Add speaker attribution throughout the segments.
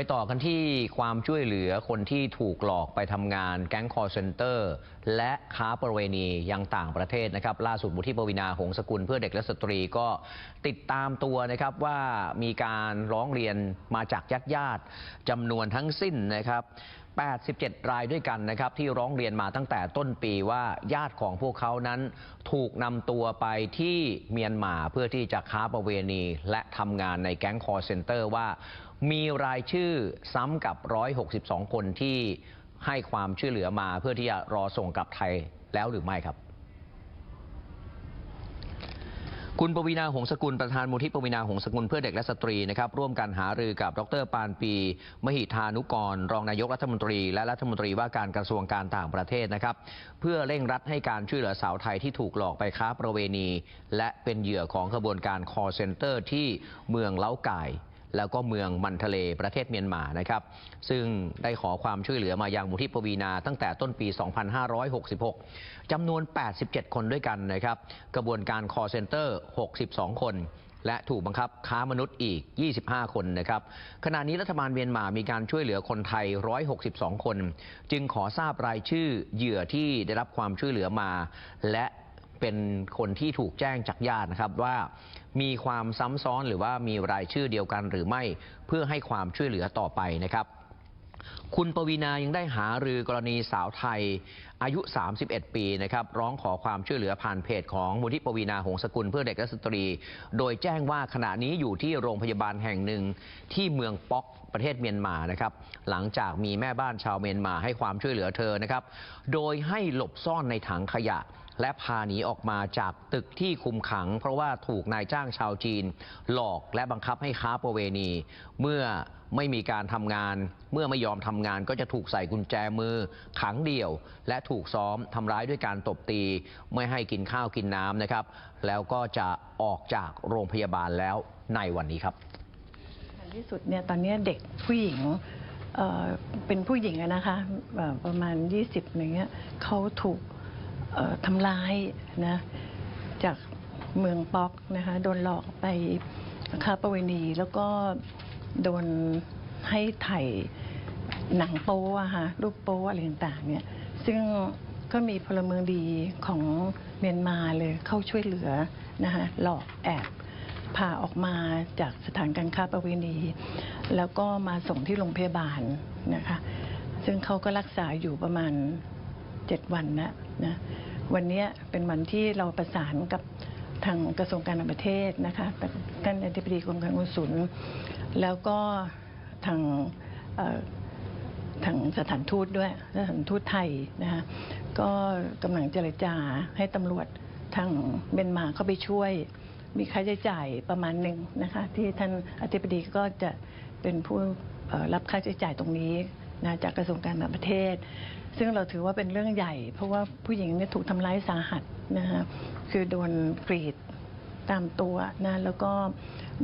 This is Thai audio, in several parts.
Speaker 1: ไปต่อกันที่ความช่วยเหลือคนที่ถูกหลอกไปทำงานแก๊งคอร์เซนเตอร์ และค้าประเวณียังต่างประเทศนะครับ ล่าสุดบุธิปวินาหงสกุลเพื่อเด็กและสตรีก็ติดตามตัวนะครับว่ามีการร้องเรียนมาจากญาติญาติๆจำนวนทั้งสิ้นนะครับ 87 รายด้วยกันนะครับที่ร้องเรียนมาตั้งแต่ต้นปีว่าญาติของพวกเขานั้นถูกนำตัวไปที่เมียนมาเพื่อที่จะค้าประเวณี และทำงานในแก๊งคอร์เซนเตอร์ว่า มีรายชื่อซ้ำกับ 162 คนที่ให้ความช่วยเหลือมาเพื่อที่จะรอส่งกลับไทยแล้วหรือไม่ครับ คุณปวีนาหงสกุลประธานมูลที่ปวีนาหงสกุลเพื่อเด็กและสตรีนะครับร่วมกันหารือกับดรปานปี มหิธานุกร รองนายกรัฐมนตรี และรัฐมนตรีว่าการกระทรวงการต่างประเทศนะครับเพื่อเร่งรัดให้การช่วยเหลือสาวไทยที่ถูกหลอกไปค้าประเวณี และเป็นเหยื่อของขบวนการคอร์เซนเตอร์ที่เมืองเล้าไก่ แล้วก็เมืองมันทะเลประเทศเมียนมานะครับ ซึ่งได้ขอความช่วยเหลือมายังมูลที่ปวีนาตั้งแต่ต้นปี 2566 จำนวน 87 คนด้วยกันนะครับ กระบวนการคอเซนเตอร์ 62 คนและถูกบังคับค้ามนุษย์อีก 25 คนนะครับ ขณะนี้รัฐบาลเมียนมามีการช่วยเหลือคนไทย 162 คน จึงขอทราบรายชื่อเหยื่อที่ได้รับความช่วยเหลือมา และ เป็นคนที่ถูกแจ้งจากญาตินะครับว่ามีความซ้ำซ้อนหรือว่ามีรายชื่อเดียวกันหรือไม่เพื่อให้ความช่วยเหลือต่อไปนะครับ คุณปวีนายังได้หารือกรณีสาวไทยอายุ 31 ปีนะครับร้องขอความช่วยเหลือผ่านเพจของมูลที่ปวีนาหงสกุลเพื่อเด็กและสตรี โดยแจ้งว่าขณะนี้อยู่ที่โรงพยาบาลแห่งหนึ่งที่เมืองป๊อกประเทศเมียนมานะครับหลังจากมีแม่บ้านชาวเมียนมาให้ความช่วยเหลือเธอนะครับโดยให้หลบซ่อนในถังขยะและพาหนีออกมาจากตึกที่คุมขัง เพราะว่าถูกนายจ้างชาวจีน หลอกและบังคับให้ค้าประเวณี เมื่อไม่มีการทำงาน เมื่อไม่ยอมทำงานก็จะถูกใส่กุญแจมือขังเดี่ยว และถูกซ้อมทำร้ายด้วยการตบตี ไม่ให้กินข้าวกินน้ำนะครับ แล้วก็จะออกจากโรงพยาบาลแล้วในวันนี้ครับ
Speaker 2: ในที่สุดเนี่ยตอนนี้เด็กผู้หญิงเเป็นผู้หญิงนะคะประมาณ 20อย่างเงี้ยเขาถูกทำร้ายนะจากเมืองป๊อกนะคะโดนหลอกไปค้าประเวณีแล้วก็โดนให้ถ่ายหนังโป๊อะค่ะรูปโป๊อะไรต่างๆเนี่ย ซึ่งก็มีพลเมืองดีของเมียนมาเลยเข้าช่วยเหลือนะคะหลอกแอบพาออกมาจากสถานการค้าประเวณี แล้วก็มาส่งที่โรงพยาบาลนะคะ ซึ่งเขาก็รักษาอยู่ประมาณเจ็ดวันนะนะวันนี้เป็นวันที่เราประสานกับทางกระทรวงการต่างประเทศนะคะท่านอธิบดีกรมการกงสุลแล้วก็ทาง ทางสถานทูตด้วยสถานทูตไทยนะคะก็กำลังเจรจาให้ตำรวจทางเมียนมาเข้าไปช่วย มีค่าใช้จ่ายประมาณหนึ่งนะคะที่ท่านอธิบดีก็จะเป็นผู้รับค่าใช้จ่ายตรงนี้นะจากกระทรวงการต่างประเทศ ซึ่งเราถือว่าเป็นเรื่องใหญ่ เพราะว่าผู้หญิงเนี่ยถูกทำร้ายสาหัสนะคะคือโดนกรีดตามตัวนะแล้วก็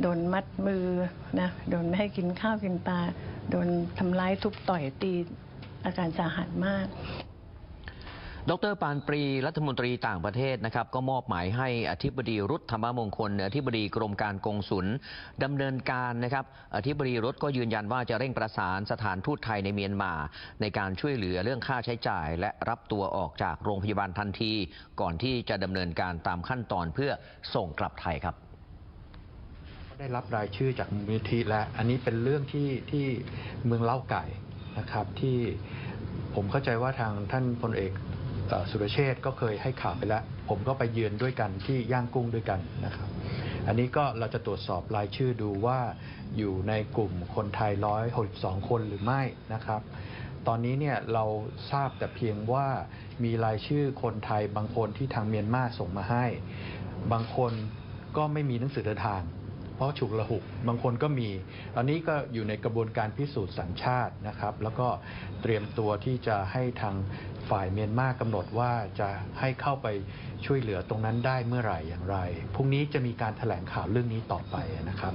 Speaker 2: โดนมัดมือนะโดนไม่ให้กินข้าวกินปลา โดนทำร้ายทุบต่อยตีอาการสาหัสมาก
Speaker 1: ดรปานปรีรัฐมนตรีต่างประเทศนะครับ ก็มอบหมายให้อธิบดีรุธธรรมมงคลอธิบดีกรมการกงสุลดำเนินการนะครับ อธิบดีรุธก็ยืนยันว่าจะเร่งประสานสถานทูตไทยในเมียนมา ในการช่วยเหลือเรื่องค่าใช้จ่าย และรับตัวออกจากโรงพยาบาลทันที ก่อนที่จะดำเนินการตามขั้นตอนเพื่อส่งกลับไทยครับ
Speaker 3: ได้รับรายชื่อจากมูลนิธิและอันนี้เป็นเรื่องที่ที่เมืองเล่าไก่นะครับที่ผมเข้าใจว่าทางท่านพลเอกสุรเชษก็เคยให้ข่าวไปแล้ว ผมก็ไปเยือนด้วยกันที่ย่างกุ้งด้วยกันนะครับ อันนี้ก็เราจะตรวจสอบรายชื่อดูว่าอยู่ในกลุ่มคนไทย162คนหรือไม่นะครับ ตอนนี้เนี่ยเราทราบแต่เพียงว่ามีรายชื่อคนไทยบางคนที่ทางเมียนมาส่งมาให้ บางคนก็ไม่มีหนังสือเดินทาง เพราะฉุกละหุกบางคนก็มีตอนนี้ก็อยู่ในกระบวนการพิสูจน์สัญชาตินะครับ แล้วก็เตรียมตัวที่จะให้ทางฝ่ายเมียนมากำหนดว่าจะให้เข้าไปช่วยเหลือตรงนั้นได้เมื่อไหร่อย่างไรพรุ่งนี้จะมีการแถลงข่าวเรื่องนี้ต่อไปนะครับ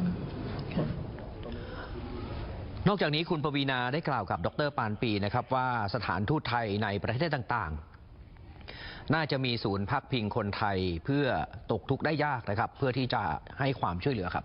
Speaker 1: นอกจากนี้คุณปวีนาได้กล่าวกับดรปานปีนะครับว่าสถานทูตไทยในประเทศต่างๆ น่าจะมีศูนย์พักพิงคนไทยเพื่อตกทุกข์ได้ยากนะครับ เพื่อที่จะให้ความช่วยเหลือครับ